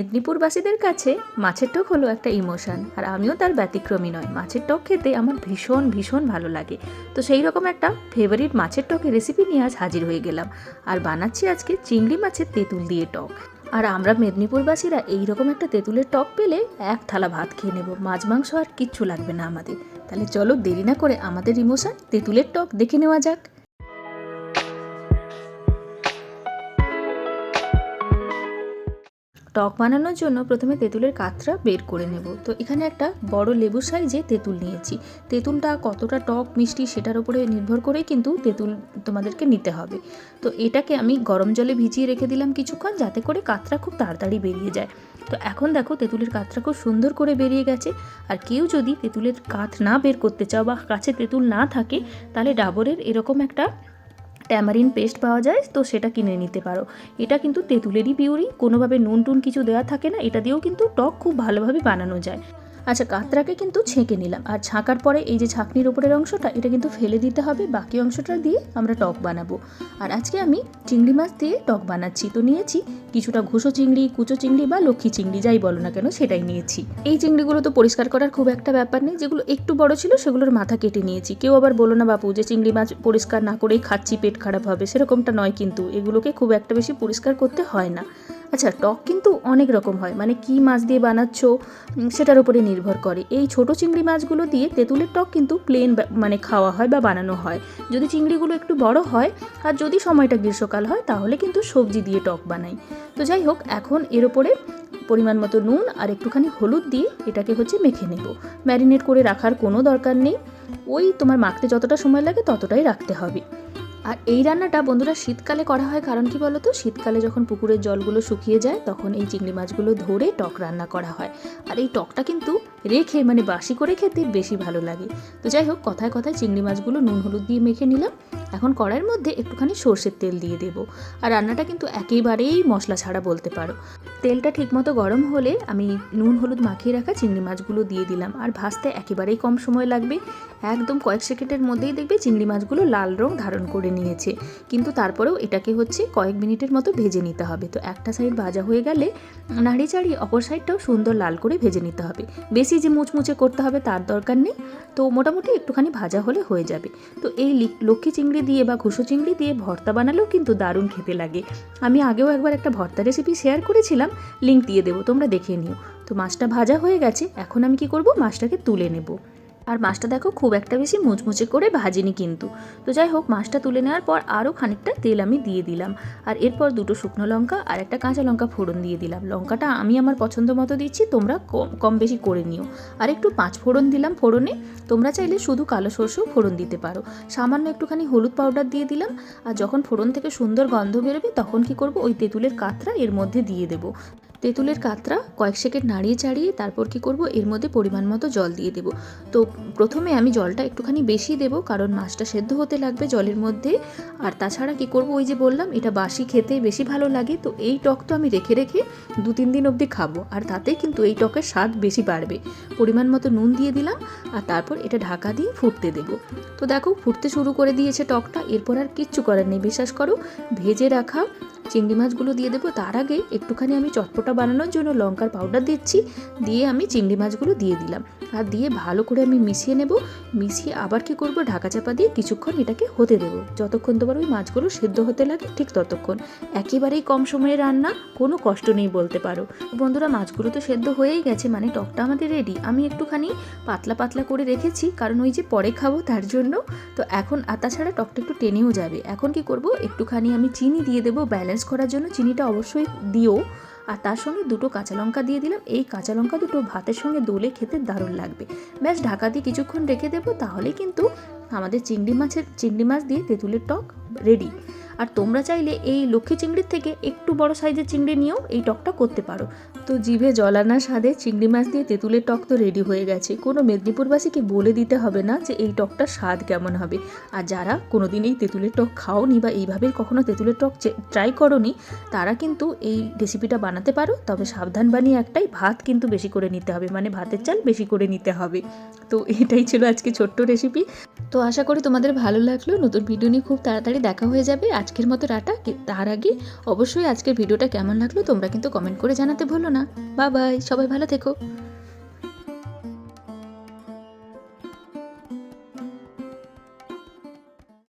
মেদিনীপুরবাসীদের কাছে মাছের টক হলো একটা ইমোশন, আর আমিও তার ব্যতিক্রমী নয় মাছের টক খেতে আমার ভীষণ ভীষণ ভালো লাগে। তো সেই রকম একটা ফেভারিট মাছের টকের রেসিপি নিয়ে আজ হাজির হয়ে গেলাম। আর বানাচ্ছি আজকে চিংড়ি মাছের তেঁতুল দিয়ে টক। আর আমরা মেদিনীপুরবাসীরা এই রকম একটা তেঁতুলের টক পেলে এক থালা ভাত খেয়ে নেব। মাছ, মাংস আর কিচ্ছু লাগবে না আমাদের। তাহলে চলো দেরি না করে আমাদের ইমোশন তেঁতুলের টক দেখে নেওয়া যাক। টক বানানোর জন্য প্রথমে তেঁতুলের কাতরা বের করে নেব। তো এখানে একটা বড় লেবু সাইজে তেঁতুল নিয়েছি। তেঁতুলটা কতটা টক, মিষ্টি সেটার উপরে নির্ভর করে কিন্তু তেঁতুল তোমাদেরকে নিতে হবে। তো এটাকে আমি গরম জলে ভিজিয়ে রেখে দিলাম কিছুক্ষণ যাতে করে কাতরা খুব তাড়াতাড়ি বেরিয়ে যায়। তো এখন দেখো তেঁতুলের কাতরা খুব সুন্দর করে বেরিয়ে গেছে। আর কেউ যদি তেঁতুলের কাত না বের করতে চাও বা কাছে তেঁতুল না থাকে, তাহলে ডাবরের এরকম একটা ট্যামারিন পেস্ট পাওয়া যায়, তো সেটা কিনে নিতে পারো। এটা কিন্তু তেঁতুলেরই পিউরি, কোনোভাবে নুন টুন কিছু দেওয়া থাকে না, এটা দিয়েও কিন্তু টক খুব ভালোভাবে বানানো যায়। আচ্ছা কাতরাকে কিন্তু ছেঁকে নিলাম। আর ছাঁকার পরে এই যে ছাঁকনির ওপরের অংশটা, এটা কিন্তু ফেলে দিতে হবে। বাকি অংশটা দিয়ে আমরা টক বানাবো। আর আজকে আমি চিংড়ি মাছ দিয়ে টক বানাচ্ছি। তো নিয়েছি কিছুটা ঘুষো চিংড়ি, কুচো চিংড়ি বা লক্ষ্মী চিংড়ি, যাই বলো না কেন, সেটাই নিয়েছি। এই চিংড়িগুলো তো পরিষ্কার করার খুব একটা ব্যাপার নেই। যেগুলো একটু বড় ছিল, সেগুলোর মাথা কেটে নিয়েছি। কেউ আবার বলো না, বাপু, যে চিংড়ি মাছ পরিষ্কার না করেই খাচ্ছি, পেট খারাপ হবে। সেরকমটা নয় কিন্তু, এগুলোকে খুব একটা বেশি পরিষ্কার করতে হয় না। আচ্ছা টক কিন্তু অনেক রকম হয়। মানে কি মাছ দিয়ে বানাচ্ছ সেটার উপরে নির্ভর করে। এই ছোট চিংড়ি মাছগুলো দিয়ে তেঁতুলের টক কিন্তু প্লেন মানে খাওয়া হয় বা বানানো হয়। যদি চিংড়িগুলো একটু বড় হয়, আর যদি সময়টা গ্রীষ্মকাল হয়, তাহলে কিন্তু সবজি দিয়ে টক বানাই। তো যাই হোক, এখন এর ওপরে পরিমাণ মতো নুন আর একটুখানি হলুদ দিয়ে এটাকে হচ্ছে মেখে নেব। ম্যারিনেট করে রাখার কোনো দরকার নেই। ওই তোমার মাখতে যতটা সময় লাগে ততটাই রাখতে হবে। আর এই রান্নাটা বন্ধুরা শীতকালে করা হয় কারণ কি বলতো? শীতকালে যখন পুকুরের জলগুলো শুকিয়ে যায়, তখন এই চিংড়ি মাছগুলো ধরে টক রান্না করা হয়। আর এই টকটা কিন্তু রেখে মানে বাসি করে খেতে বেশি ভালো লাগে। তো যাই হোক, কথায় কথায় চিংড়ি মাছগুলো নুন হলুদ দিয়ে মেখে নিলাম। এখন কড়াইয়ের মধ্যে একটুখানি সর্ষের তেল দিয়ে দেবো। আর রান্নাটা কিন্তু একেবারেই মশলা ছাড়া বলতে পারো। তেলটা ঠিকমতো গরম হলে আমি নুন, হলুদ মাখিয়ে রাখা চিংড়ি মাছগুলো দিয়ে দিলাম। আর ভাজতে একেবারেই কম সময় লাগবে। একদম কয়েক সেকেন্ডের মধ্যেই দেখবে চিংড়ি মাছগুলো লাল রং ধারণ করে নিয়েছে। কিন্তু তারপরেও এটাকে হচ্ছে কয়েক মিনিটের মতো ভেজে নিতে হবে। তো একটা সাইড ভাজা হয়ে গেলে নাড়ি চাড়িয়ে অপর সাইডটাও সুন্দর লাল করে ভেজে নিতে হবে। বেশি যে মুচমুচে করতে হবে তার দরকার নেই। তো মোটামুটি একটুখানি ভাজা হলে হয়ে যাবে। তো এই লক্ষ্মী চিংড়ি দিয়ে বা ঘুষো চিংড়ি দিয়ে ভর্তা বানালেও কিন্তু দারুণ খেতে লাগে। আমি আগেও একবার একটা ভর্তা রেসিপি শেয়ার করেছিলাম। লিঙ্ক দিয়ে দেবো, তোমরা দেখে নিও। তো মাছটা ভাজা হয়ে গেছে, এখন আমি কি করব? মাছটাকে তুলে নেব। আর মাছটা দেখো খুব একটা বেশি মুচমুচে করে ভাজিনি কিন্তু। তো যাই হোক, মাছটা তুলে নেওয়ার পর আরও খানিকটা তেল আমি দিয়ে দিলাম। আর এরপর দুটো শুকনো লঙ্কা আর একটা কাঁচা লঙ্কা ফোড়ন দিয়ে দিলাম। লঙ্কাটা আমি আমার পছন্দ মতো দিচ্ছি, তোমরা কম বেশি করে নিও। আর একটু পাঁচ ফোড়ন দিলাম ফোড়নে। তোমরা চাইলে শুধু কালো সরষেও ফোড়ন দিতে পারো। সামান্য একটুখানি হলুদ পাউডার দিয়ে দিলাম। আর যখন ফোড়ন থেকে সুন্দর গন্ধ বেরোবে, তখন কি করব? ওই তেঁতুলের কাতরা এর মধ্যে দিয়ে দেবো। তেঁতুলের কাতরা কয়েক সেকেন্ড নাড়িয়ে চাড়িয়ে তারপর কি করব? এর মধ্যে পরিমাণ মতো জল দিয়ে দেবো। তো প্রথমে আমি জলটা একটুখানি বেশি দেবো, কারণ মাছটা সেদ্ধ হতে লাগবে জলের মধ্যে। আর তাছাড়া কি করব? ওই যে বললাম, এটা বাসি খেতে বেশি ভালো লাগে। তো এই টক তো আমি রেখে রেখে দু তিন দিন অবধি খাব। আর তাতে কিন্তু এই টকের স্বাদ বেশি বাড়বে। পরিমাণ মতো নুন দিয়ে দিলাম, আর তারপর এটা ঢাকা দিয়ে ফুটতে দেবো। তো দেখো, ফুটতে শুরু করে দিয়েছে টকটা। এরপর আর কিচ্ছু করার নেই। বিশ্বাস করো, ভেজে রাখা চিংড়ি মাছগুলো দিয়ে দেবো। তার আগে একটুখানি আমি চটপটা বানানোর জন্য লঙ্কার পাউডার দিচ্ছি। দিয়ে আমি চিংড়ি মাছগুলো দিয়ে দিলাম। আর দিয়ে ভালো করে আমি মিশিয়ে নেব। মিশিয়ে আবার কি করব? ঢাকা চাপা দিয়ে কিছুক্ষণ এটাকে হতে দেবো। যতক্ষণ তোমার ওই মাছগুলো সেদ্ধ হতে লাগে ঠিক ততক্ষণ। একেবারেই কম সময়ে রান্না, কোনো কষ্ট নেই বলতে পারো। বন্ধুরা, মাছগুলো তো সেদ্ধ হয়েই গেছে মানে টকটা আমাদের রেডি আমি একটুখানি পাতলা পাতলা করে রেখেছি, কারণ ওই যে পরে খাব তার জন্য। তো এখন, আর তাছাড়া টকটা একটু টেনেও যাবে। এখন কি করব? একটুখানি আমি চিনি দিয়ে দেবো ব্যালেন্স করার জন্য চিনিটা অবশ্যই দিও। আর তার সঙ্গে দুটো কাঁচা লঙ্কা দিয়ে দিলাম। এই কাঁচা লঙ্কা দুটো ভাতের সঙ্গে দোলে খেতে দারুণ লাগবে। ব্যাস ঢাকা দিয়ে কিছুক্ষণ রেখে দেবো তাহলে কিন্তু আমাদের চিংড়ি মাছের চিংড়ি মাছ দিয়ে তেঁতুলের টক রেডি আর তোমরা চাইলে এই লক্ষ্মী চিংড়ির থেকে একটু বড় সাইজের চিংড়ি নিয়েও এই টকটা করতে পারো। তো জিভে জলানা স্বাদে চিংড়ি মাছ দিয়ে তেঁতুলের টক তো রেডি হয়ে গেছে। কোনো মেদিনীপুরবাসীকে বলে দিতে হবে না যে এই টকটার স্বাদ কেমন হবে। আর যারা কোনোদিন এই তেঁতুলের টক খাওনি বা এইভাবে কখনো তেঁতুলের টক ট্রাই করনি, তারা কিন্তু এই রেসিপিটা বানাতে পারো। তবে সাবধান বানিয়ে একটাই, ভাত কিন্তু বেশি করে নিতে হবে মানে ভাতের চাল বেশি করে নিতে হবে। তো এটাই ছিল আজকে ছোট্ট রেসিপি তো আশা করি তোমাদের ভালো লাগল। নতুন ভিডিও নিয়ে খুব তাড়াতাড়ি দেখা হয়ে যাবে। আর আজকের মতো টাটা। তার আগে অবশ্যই আজকের ভিডিওটা কেমন লাগল তোমরা কিন্তু কমেন্ট করে জানাতে ভুলো না। বা বাই সবাই ভালো থেকো।